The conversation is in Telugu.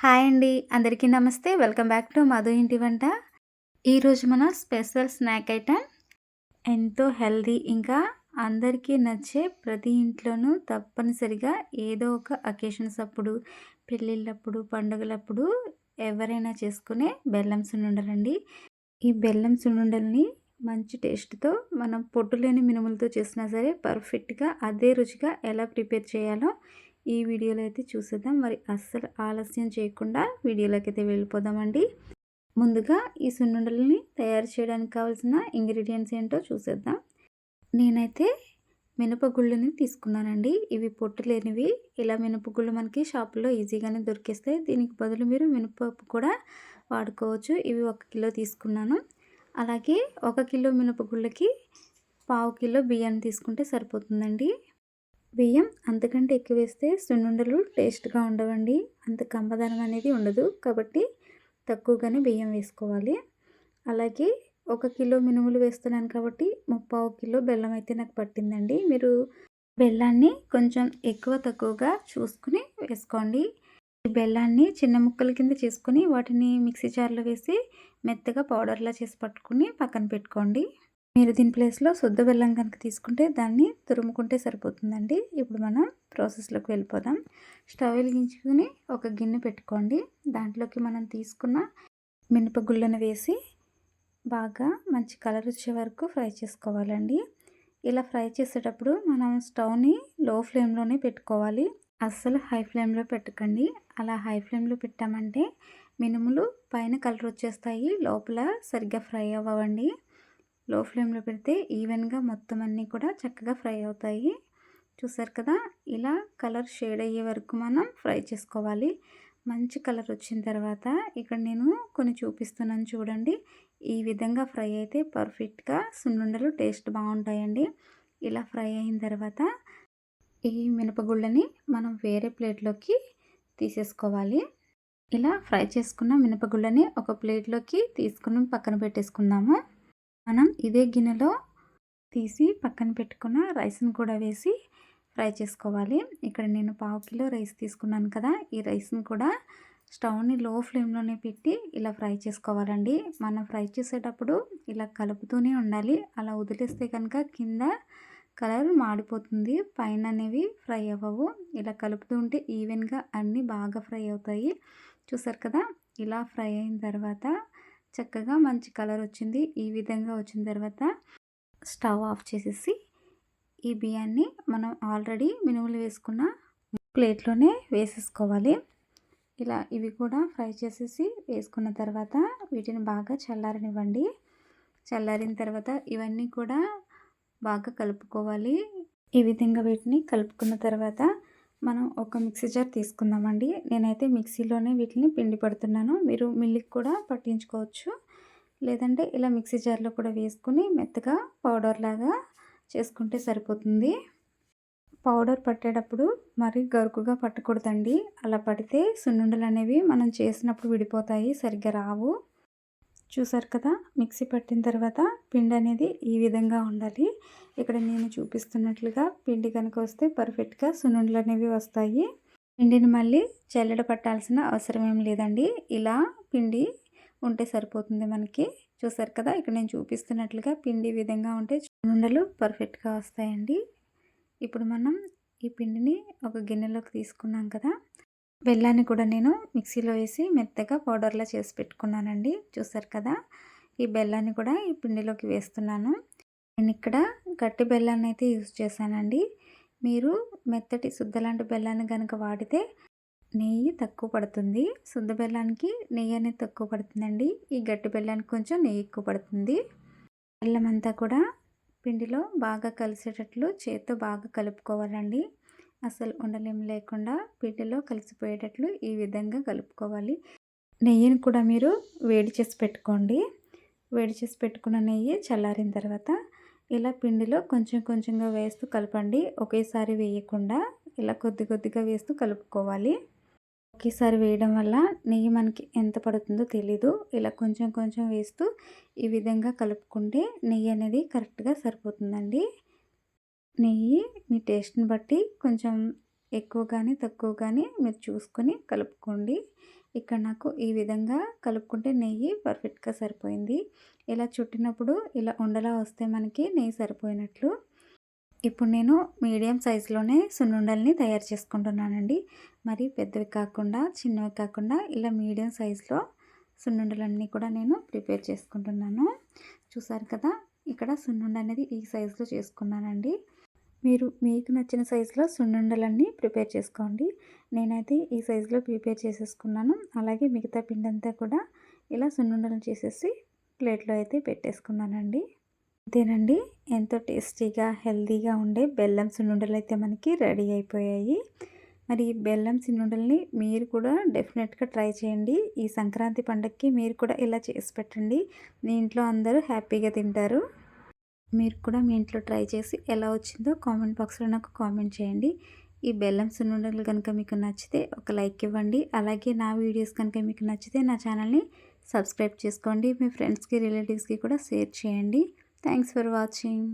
హాయ్ అండి. అందరికీ నమస్తే. వెల్కమ్ బ్యాక్ టు మధు ఇంటి వంట. ఈరోజు మన స్పెషల్ స్నాక్ ఐటెం ఎంతో హెల్దీ ఇంకా అందరికీ నచ్చే ప్రతి ఇంట్లోనూ తప్పనిసరిగా ఏదో ఒక అకేషన్స్ అప్పుడు పెళ్ళిళ్ళప్పుడు పండుగలప్పుడు ఎవరైనా చేసుకునే బెల్లం సున్నుండలండి ఈ బెల్లం సున్నుండల్ని మంచి టేస్ట్తో మనం పొట్టు లేని మినుములతో చేసినా సరే పర్ఫెక్ట్గా అదే రుచిగా ఎలా ప్రిపేర్ చేయాలో ఈ వీడియోలో అయితే చూసేద్దాం. మరి అస్సలు ఆలస్యం చేయకుండా వీడియోలోకి అయితే వెళ్ళిపోదామండి. ముందుగా ఈ సున్నుండలని తయారు చేయడానికి కావాల్సిన ఇంగ్రీడియంట్స్ ఏంటో చూసేద్దాం. నేనైతే మినపగుళ్ళని తీసుకున్నానండి. ఇవి పొట్టు లేనివి. ఇలా మినపగుళ్ళు మనకి షాపులో ఈజీగానే దొరికేస్తాయి. దీనికి బదులు మీరు మినపప్పు కూడా వాడుకోవచ్చు. ఇవి ఒక కిలో తీసుకున్నాను. అలాగే ఒక కిలో మినపగుళ్ళకి పావు కిలో బియ్యాన్ని తీసుకుంటే సరిపోతుందండి. బియ్యం అంతకంటే ఎక్కువ వేస్తే సున్నుండలు టేస్ట్గా ఉండవండి. అంత కమ్మదనం అనేది ఉండదు. కాబట్టి తక్కువగానే బియ్యం వేసుకోవాలి. అలాగే ఒక కిలో మినుములు వేస్తున్నాను కాబట్టి ముప్పావు కిలో బెల్లం అయితే నాకు పట్టిందండి. మీరు బెల్లాన్ని కొంచెం ఎక్కువ తక్కువగా చూసుకుని వేసుకోండి. ఈ బెల్లాన్ని చిన్న ముక్కల కింద చేసుకుని వాటిని మిక్సీ జార్లో వేసి మెత్తగా పౌడర్లా చేసి పట్టుకుని పక్కన పెట్టుకోండి. మీరు దీని ప్లేస్లో శుద్ధ బెల్లం కనుక తీసుకుంటే దాన్ని తురుముకుంటే సరిపోతుందండి. ఇప్పుడు మనం ప్రాసెస్లోకి వెళ్ళిపోదాం. స్టవ్ వెలిగించుకుని ఒక గిన్నె పెట్టుకోండి. దాంట్లోకి మనం తీసుకున్న మినపగుళ్ళను వేసి బాగా మంచి కలర్ వచ్చే వరకు ఫ్రై చేసుకోవాలండి. ఇలా ఫ్రై చేసేటప్పుడు మనం స్టవ్ని లో ఫ్లేమ్లోనే పెట్టుకోవాలి. అస్సలు హై ఫ్లేమ్లో పెట్టకండి. అలా హై ఫ్లేమ్లో పెట్టామంటే మినుములు పైన కలర్ వచ్చేస్తాయి. లోపల సరిగ్గా ఫ్రై అవ్వండి లో ఫ్లేమ్లో పెడితే ఈవెన్గా మొత్తం అన్నీ కూడా చక్కగా ఫ్రై అవుతాయి. చూసారు కదా? ఇలా కలర్ షేడ్ అయ్యే వరకు మనం ఫ్రై చేసుకోవాలి. మంచి కలర్ వచ్చిన తర్వాత ఇక్కడ నేను కొన్ని చూపిస్తున్నాను చూడండి. ఈ విధంగా ఫ్రై అయితే పర్ఫెక్ట్గా సున్నుండలు టేస్ట్ బాగుంటాయండి. ఇలా ఫ్రై అయిన తర్వాత ఈ మినపగుళ్ళని మనం వేరే ప్లేట్లోకి తీసేసుకోవాలి. ఇలా ఫ్రై చేసుకున్న మినపగుళ్ళని ఒక ప్లేట్లోకి తీసుకుని పక్కన పెట్టేసుకుందాము. మనం ఇదే గిన్నెలో తీసి పక్కన పెట్టుకున్న రైస్ని కూడా వేసి ఫ్రై చేసుకోవాలి. ఇక్కడ నేను పావు కిలో రైస్ తీసుకున్నాను కదా ఈ రైస్ని కూడా స్టవ్ని లో ఫ్లేమ్లోనే పెట్టి ఇలా ఫ్రై చేసుకోవాలండి. మనం ఫ్రై చేసేటప్పుడు ఇలా కలుపుతూనే ఉండాలి. అలా వదిలేస్తే కనుక కింద కలర్ మాడిపోతుంది. పైన అనేవి ఫ్రై అవ్వవు. ఇలా కలుపుతూ ఉంటే ఈవెన్గా అన్నీ బాగా ఫ్రై అవుతాయి. చూసారు కదా ఇలా ఫ్రై అయిన తర్వాత చక్కగా మంచి కలర్ వచ్చింది. ఈ విధంగా వచ్చిన తర్వాత స్టవ్ ఆఫ్ చేసేసి ఈ బియ్యాన్ని మనం ఆల్రెడీ మినుములు వేసుకున్న ప్లేట్లోనే వేసేసుకోవాలి. ఇలా ఇవి కూడా ఫ్రై చేసేసి వేసుకున్న తర్వాత వీటిని బాగా చల్లారనివ్వండి. చల్లారిన తర్వాత ఇవన్నీ కూడా బాగా కలుపుకోవాలి. ఈ విధంగా వీటిని కలుపుకున్న తర్వాత మనం ఒక మిక్సీ జార్ తీసుకుందామండి. నేనైతే మిక్సీలోనే వీటిని పిండి పడుతున్నాను. మీరు మిల్లికి కూడా పట్టించుకోవచ్చు. లేదంటే ఇలా మిక్సీ జార్లో కూడా వేసుకుని మెత్తగా పౌడర్ లాగా చేసుకుంటే సరిపోతుంది. పౌడర్ పట్టేటప్పుడు మరీ గరుకుగా పట్టకూడదండి. అలా పడితే సున్నుండలు అనేవి మనం చేసినప్పుడు విడిపోతాయి సరిగ్గా రావు. చూసారు కదా? మిక్సీ పట్టిన తర్వాత పిండి అనేది ఈ విధంగా ఉండాలి. ఇక్కడ నేను చూపిస్తున్నట్లుగా పిండి కనుక వస్తే పర్ఫెక్ట్గా సున్నుండలు అనేవి వస్తాయి. పిండిని మళ్ళీ చల్లడ పట్టాల్సిన అవసరం ఏం లేదండి. ఇలా పిండి ఉంటే సరిపోతుంది మనకి. చూసారు కదా? ఇక్కడ నేను చూపిస్తున్నట్లుగా పిండి విధంగా ఉంటే సున్నుండలు పర్ఫెక్ట్గా వస్తాయండి. ఇప్పుడు మనం ఈ పిండిని ఒక గిన్నెలోకి తీసుకున్నాం కదా? బెల్లాన్ని కూడా నేను మిక్సీలో వేసి మెత్తగా పౌడర్లా చేసి పెట్టుకున్నానండి. చూసారు కదా? ఈ బెల్లాన్ని కూడా ఈ పిండిలోకి వేస్తున్నాను. నేను ఇక్కడ గట్టి బెల్లాన్ని అయితే యూజ్ చేశానండి. మీరు మెత్తటి శుద్ధ లాంటి బెల్లాన్ని కనుక వాడితే నెయ్యి తక్కువ పడుతుంది. శుద్ధ బెల్లానికి నెయ్యి అనేది తక్కువ పడుతుందండి. ఈ గట్టి బెల్లానికి కొంచెం నెయ్యి ఎక్కువ పడుతుంది. బెల్లం అంతా కూడా పిండిలో బాగా కలిసేటట్లు చేత్తో బాగా కలుపుకోవాలండి. అసలు ఉండలేం లేకుండా పిండిలో కలిసిపోయేటట్లు ఈ విధంగా కలుపుకోవాలి. నెయ్యిని కూడా మీరు వేడి చేసి పెట్టుకోండి. వేడి చేసి పెట్టుకున్న నెయ్యి చల్లారిన తర్వాత ఇలా పిండిలో కొంచెం కొంచెంగా వేస్తూ కలపండి. ఒకేసారి వేయకుండా ఇలా కొద్ది కొద్దిగా వేస్తూ కలుపుకోవాలి. ఒకేసారి వేయడం వల్ల నెయ్యి మనకి ఎంత పడుతుందో తెలీదు. ఇలా కొంచెం కొంచెం వేస్తూ ఈ విధంగా కలుపుకుంటే నెయ్యి అనేది కరెక్ట్గా సరిపోతుందండి. నెయ్యి మీ టేస్ట్ని బట్టి కొంచెం ఎక్కువ కానీ తక్కువ కానీ మీరు చూసుకొని కలుపుకోండి. ఇక్కడ నాకు ఈ విధంగా కలుపుకుంటే నెయ్యి పర్ఫెక్ట్గా సరిపోయింది. ఇలా చుట్టినప్పుడు ఇలా ఉండలా వస్తే మనకి నెయ్యి సరిపోయినట్లు. ఇప్పుడు నేను మీడియం సైజులోనే సున్నుండల్ని తయారు చేసుకుంటున్నానండి. మరి పెద్దవి కాకుండా చిన్నవి కాకుండా ఇలా మీడియం సైజులో సున్నుండలన్నీ కూడా నేను ప్రిపేర్ చేసుకుంటున్నాను. చూసారు కదా ఇక్కడ సున్నుండ అనేది ఈ సైజులో చేసుకున్నానండి. మీరు మీకు నచ్చిన సైజులో సున్నుండలన్నీ ప్రిపేర్ చేసుకోండి. నేనైతే ఈ సైజులో ప్రిపేర్ చేసేసుకున్నాను. అలాగే మిగతా పిండి అంతా కూడా ఇలా సున్నుండలు చేసేసి ప్లేట్లో అయితే పెట్టేసుకున్నానండి. అంతేనండి. ఎంతో టేస్టీగా హెల్తీగా ఉండే బెల్లం సున్నుండలు అయితే మనకి రెడీ అయిపోయాయి. మరి బెల్లం సున్నుండల్ని మీరు కూడా డెఫినెట్గా ట్రై చేయండి. ఈ సంక్రాంతి పండగకి మీరు కూడా ఇలా చేసి పెట్టండి. మీ ఇంట్లో అందరూ హ్యాపీగా తింటారు. మీరు కూడా మీ ఇంట్లో ట్రై చేసి ఎలా వచ్చిందో కామెంట్ బాక్స్లో నాకు కామెంట్ చేయండి. ఈ బెల్లం సున్నుండలు కనుక మీకు నచ్చితే ఒక లైక్ ఇవ్వండి. అలాగే నా వీడియోస్ కనుక మీకు నచ్చితే నా ఛానల్ని సబ్స్క్రైబ్ చేసుకోండి. మీ ఫ్రెండ్స్కి రిలేటివ్స్కి కూడా షేర్ చేయండి. Thanks for watching.